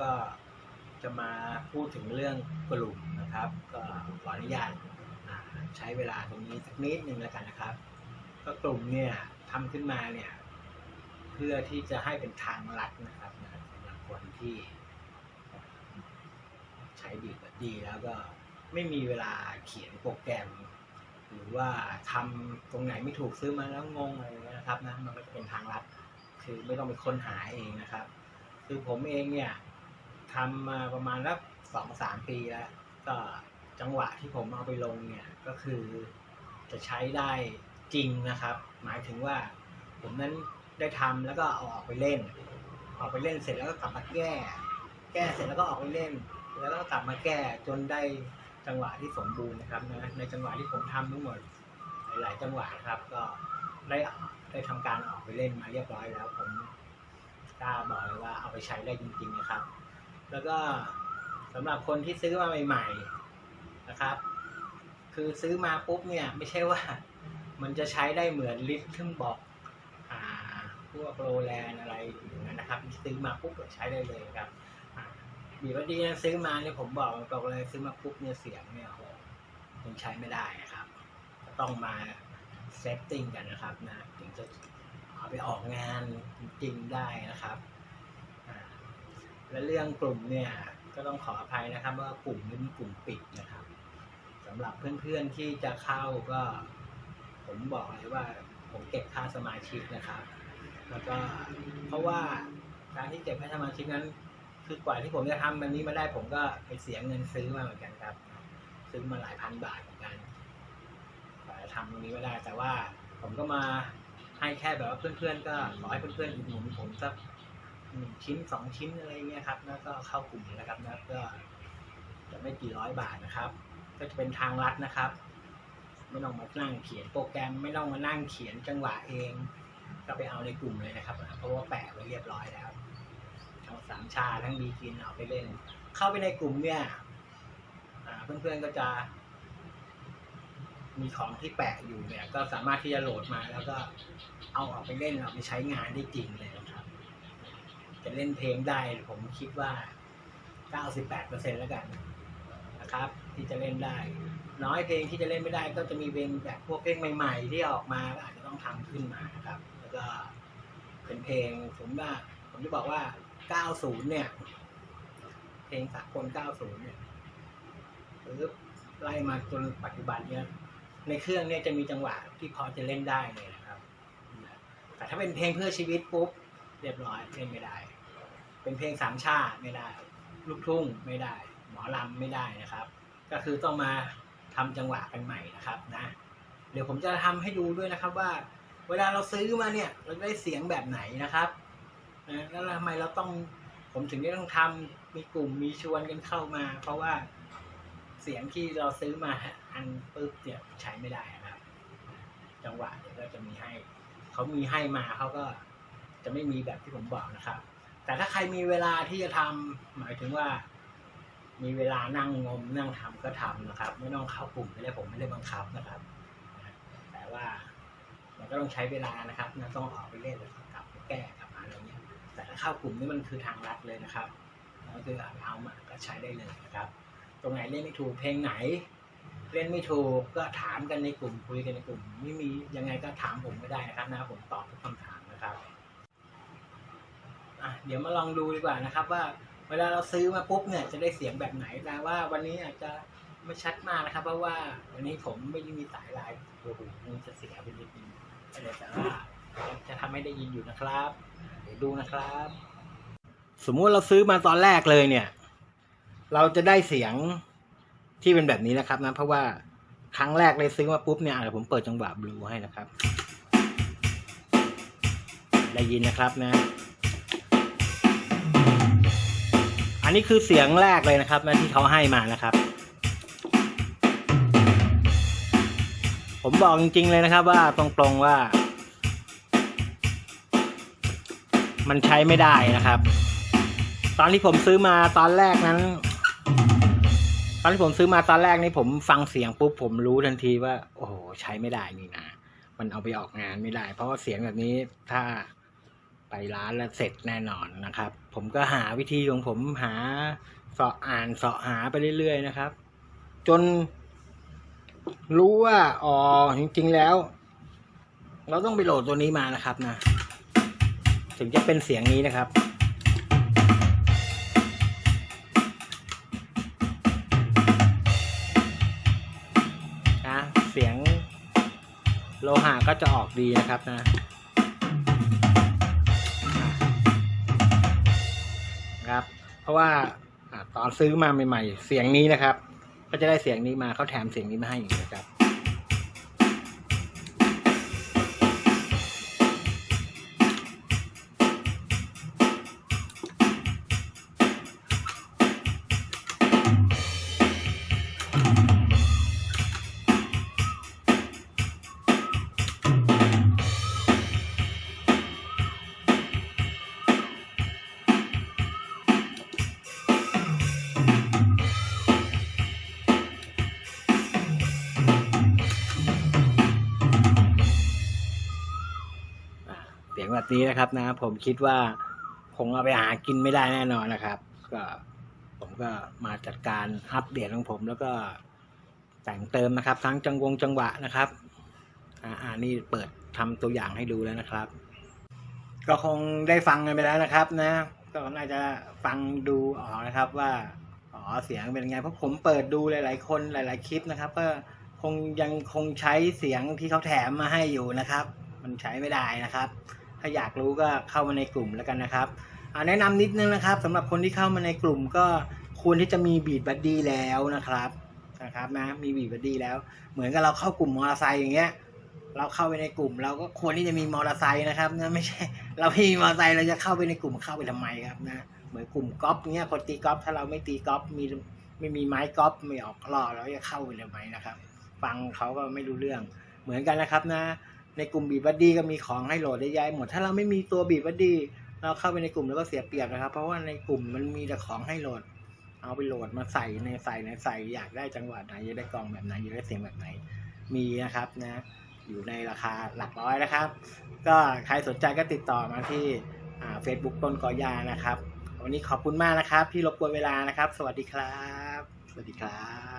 ก็จะมาพูดถึงเรื่องกลุ่มนะครับ ก็ขออนุญาตใช้เวลาตรงนี้สักนิดหนึ่งแล้วกันนะครับ ก็กลุ่มเนี่ยทำขึ้นมาเนี่ยเพื่อที่จะให้เป็นทางลัดนะครับสำหรับคนที่ ใช้ดีบัดดีแล้วก็ไม่มีเวลาเขียนโปรแกรม หรือว่าทำตรงไหนไม่ถูกซื้อมาแล้วงงอะไรนะครับนะมันก็จะเป็นทางลัด คือไม่ต้องไปค้นหาเองนะครับ คือผมเองเนี่ย ทำมาประมาณสักสองสามปีแล้ว ก็จังหวะที่ผมเอาไปลงเนี่ยก็คือจะใช้ได้จริงนะครับ หมายถึงว่าผมนั้นได้ทำแล้วก็เอาออกไปเล่น ออกไปเล่นเสร็จแล้วก็กลับมาแก้ แก้เสร็จแล้วก็ออกไปเล่น แล้วก็กลับมาแก้จนได้จังหวะที่สมบูรณ์นะครับนะในจังหวะที่ผมทำทั้งหมดหลายจังหวะนะครับ ก็ได้ได้ทำการออกไปเล่นมาเรียบร้อยแล้วผมกล้าบอกเลยว่าเอาไปใช้ได้จริงๆนะครับ แล้วก็สำหรับคนที่ซื้อมาใหม่ๆนะครับ คือซื้อมาปุ๊บเนี่ยไม่ใช่ว่ามันจะใช้ได้เหมือนลิททึ่งบอกอ่าพวกโรแลนอะไรอย่างนั้นนะครับ ซื้อมาปุ๊บก็ใช้ได้เลยครับอ่าดีว่าดีนะซื้อมาเนี่ยผมบอกตรงเลยซื้อมาปุ๊บเนี่ยเสียงเนี่ยโหยังใช้ไม่ได้นะครับต้องมาเซตติ้งกันนะครับนะถึงจะเอาไปออกงานจริงได้นะครับ และเรื่องกลุ่มเนี่ยก็ต้องขออภัยนะครับว่ากลุ่มนี้เป็นกลุ่มปิดนะครับสำหรับเพื่อนๆที่จะเข้าก็ ผมบอกเลยว่าผมเก็บค่าสมาชิกนะครับ แล้วก็เพราะว่าการที่เก็บค่าสมาชิกนั้น คือกว่าที่ผมจะทำมันนี้มาได้ผมก็ไปเสียเงินซื้อมาเหมือนกันครับ ซื้อมาหลายพันบาทเหมือนกันกว่าจะทำตรงนี้มาได้ แต่ว่าผมก็มาให้แค่แบบว่าเพื่อนๆ ก็ขอให้เพื่อนๆอุดหนุนผมสัก หนึ่งชิ้นสองชิ้นอะไรเงี้ยครับแล้วก็เข้ากลุ่มนะครับแล้วก็จะไม่กี่ร้อยบาทนะครับ ก็จะเป็นทางลัดนะครับ ไม่ต้องมานั่งเขียนโปรแกรมไม่ต้องมานั่งเขียนจังหวะเอง ก็ไปเอาในกลุ่มเลยนะครับเพราะว่าแปะไว้เรียบร้อยแล้วทั้งสามชาทั้งดีกินเอาไปเล่น เข้าไปในกลุ่มเนี่ยเพื่อนๆก็จะ มีของที่แปะอยู่เนี่ย ก็สามารถที่จะโหลดมาแล้วก็เอาออกไปเล่นเอาไปใช้งานได้จริงเลย จะเล่นเพลงได้ ผมคิดว่า 98%แล้วกันนะครับ ที่จะเล่นได้ น้อยเพลงที่จะเล่นไม่ได้ ก็จะมีเพลงแบบพวกเพลงใหม่ ๆ ที่ออกมาก็อาจจะต้องทำขึ้นมานะครับ แล้วก็เป็นเพลงผมว่า ผมจะบอกว่า 90 เนี่ย เพลงสากล 90 เนี่ยหรือไล่มาจนปัจจุบันเนี่ยในเครื่องเนี่ยจะมีจังหวะที่พอจะเล่นได้เลยนะครับ แต่ถ้าเป็นเพลงเพื่อชีวิตปุ๊บ เรียบร้อยเล่นไม่ได้ เป็นเพลงสามชาติไม่ได้ ลูกทุ่งไม่ได้ หมอลำไม่ได้นะครับ ก็คือต้องมาทำจังหวะกันใหม่นะครับนะเดี๋ยวผมจะทำให้ดูด้วยนะครับว่า เวลาเราซื้อมาเนี่ย เราได้เสียงแบบไหนนะครับนะแล้วทำไมเราต้องผมถึงได้ต้องทำมีกลุ่มมีชวนกันเข้ามา เพราะว่าเสียงที่เราซื้อมาอันปุ๊บเนี่ยใช้ไม่ได้นะครับ จังหวะเดี๋ยวก็จะมีให้ เขามีให้มาเขาก็จะไม่มีแบบที่ผมบอกนะครับ แต่ถ้าใครมีเวลาที่จะทำหมายถึงว่า มีเวลานั่งงมนั่งทำก็ทำนะครับ ไม่ต้องเข้ากลุ่มไม่ได้ผมไม่ได้บังคับนะครับ แต่ว่ามันก็ต้องใช้เวลานะครับนะต้องออกไปเล่นแล้วกลับแก้กลับมาอะไรเงี้ย แต่ถ้าเข้ากลุ่มนี่มันคือทางลัดเลยนะครับก็คือเอามาก็ใช้ได้เลยนะครับ ตรงไหนเล่นไม่ถูกเพลงไหน เล่นไม่ถูกก็ถามกันในกลุ่มคุยกันในกลุ่ม ไม่มียังไงก็ถามผมก็ได้นะครับนะผมตอบทุกคำถามนะครับ อะเดี๋ยวมาลองดูดีกว่านะครับ ว่าเวลาเราซื้อมาปุ๊บเนี่ยจะได้เสียงแบบไหนแต่ว่าวันนี้อาจจะไม่ชัดมากนะครับ เพราะว่าวันนี้ผมไม่ได้มีสายไลน์โอ้โหมันจะเสียไปนิดนึงแต่ว่าจะทำให้ได้ยินอยู่นะครับ เดี๋ยวดูนะครับ สมมุติเราซื้อมาตอนแรกเลยเนี่ย เราจะได้เสียงที่เป็นแบบนี้นะครับนะ เพราะว่าครั้งแรกเลยซื้อมาปุ๊บเนี่ยเดี๋ยวผมเปิดจังหวะบลูให้นะครับ ได้ยินนะครับนะ นนี้คือเสียงแรกเลยนะครับที่เขาให้มานะครับ ผมบอกจริง ๆ เลยนะครับว่าตรงๆว่า มันใช้ไม่ได้นะครับ ตอนที่ผมซื้อมาตอนแรกนั้น ตอนที่ผมซื้อมาตอนแรกนี่ผมฟังเสียงปุ๊บผมรู้ทันทีว่า โอ้โหใช้ไม่ได้นี่นะมันเอาไปออกงานไม่ได้ เพราะว่าเสียงแบบนี้ถ้าไปร้านแล้วเสร็จแน่นอนนะครับ ผมก็หาวิธีของผมหาเสาะอ่านเสาะหาไปเรื่อยๆนะครับ จนรู้ว่าอ๋อจริงๆแล้ว เราต้องไปโหลดตัวนี้มานะครับนะ ถึงจะเป็นเสียงนี้นะครับนะเสียงโลหะก็จะออกดีนะครับนะ เพราะว่าอาตอนซื้อมาใหม่ ๆ เสียงนี้นะครับ ก็จะได้เสียงนี้มาเขาแถมเสียงนี้มาให้อีกนะครับ งแบบนี้นะครับนะ ผมคิดว่าคงเอาไปหากินไม่ได้แน่นอนนะครับ ก็ผมก็มาจัดการอัปเดตของผม แล้วก็แต่งเติมนะครับ ทั้งจังวงจังหวะนะครับ อ่านี่เปิดทำตัวอย่างให้ดูแล้วนะครับ ก็คงได้ฟังกันไปแล้วนะครับ นะ ก็น่าจะฟังดูออกนะครับว่าอ๋อเสียงเป็นไงเพราะผมเปิดดูหลาย ๆ คนหลาย ๆ คลิปนะครับ ก็คงยังคงใช้เสียงที่เขาแถมมาให้อยู่นะครับ มันใช้ไม่ได้นะครับ ถ้าอยากรู้ก็เข้ามาในกลุ่มแล้วกันนะครับแนะนำนิดนึงนะครับสำหรับคนที่เข้ามาในกลุ่มก็ควรที่จะมีบีดบัดดี้แล้วนะครับนะครับนะมีบีดบัดดี้แล้ว เหมือนกับเราเข้ากลุ่มมอเตอร์ไซค์อย่างเงี้ยเราเข้าไปในกลุ่ม เราก็ควรที่จะมีมอเตอร์ไซค์นะครับนะไม่ใช่ เราไม่มีมอเตอร์ไซค์เราจะเข้าไปในกลุ่มเข้าไปทำไมครับนะเหมือนกลุ่มกอล์ฟเงี้ยคนตีกอล์ฟถ้าเราไม่ตีกอล์ฟมีไม่มีไม้กอล์ฟไม่ออกล่อเราจะเข้าไปทำไมนะครับ ฟังเขาก็ไม่รู้เรื่องเหมือนกันนะครับนะ ในกลุ่มบีบัดดี้ก็มีของให้โหลดได้ย้ายหมด ถ้าเราไม่มีตัวบีบัดดี้เราเข้าไปในกลุ่มแล้วก็เสียเปรียบนะครับ เพราะว่าในกลุ่มมันมีแต่ของให้โหลด เอาไปโหลดมาใส่ในใส่ในใส่อยากได้จังหวะไหนอยากได้กล่องแบบไหนอยากได้เสียงแบบไหนมีนะครับนะอยู่ในราคาหลักร้อยนะครับ ก็ใครสนใจก็ติดต่อมาที่เฟซบุ๊กต้นกอยานะครับ วันนี้ขอบคุณมากนะครับ ที่รบกวนเวลานะครับ สวัสดีครับ สวัสดีครับ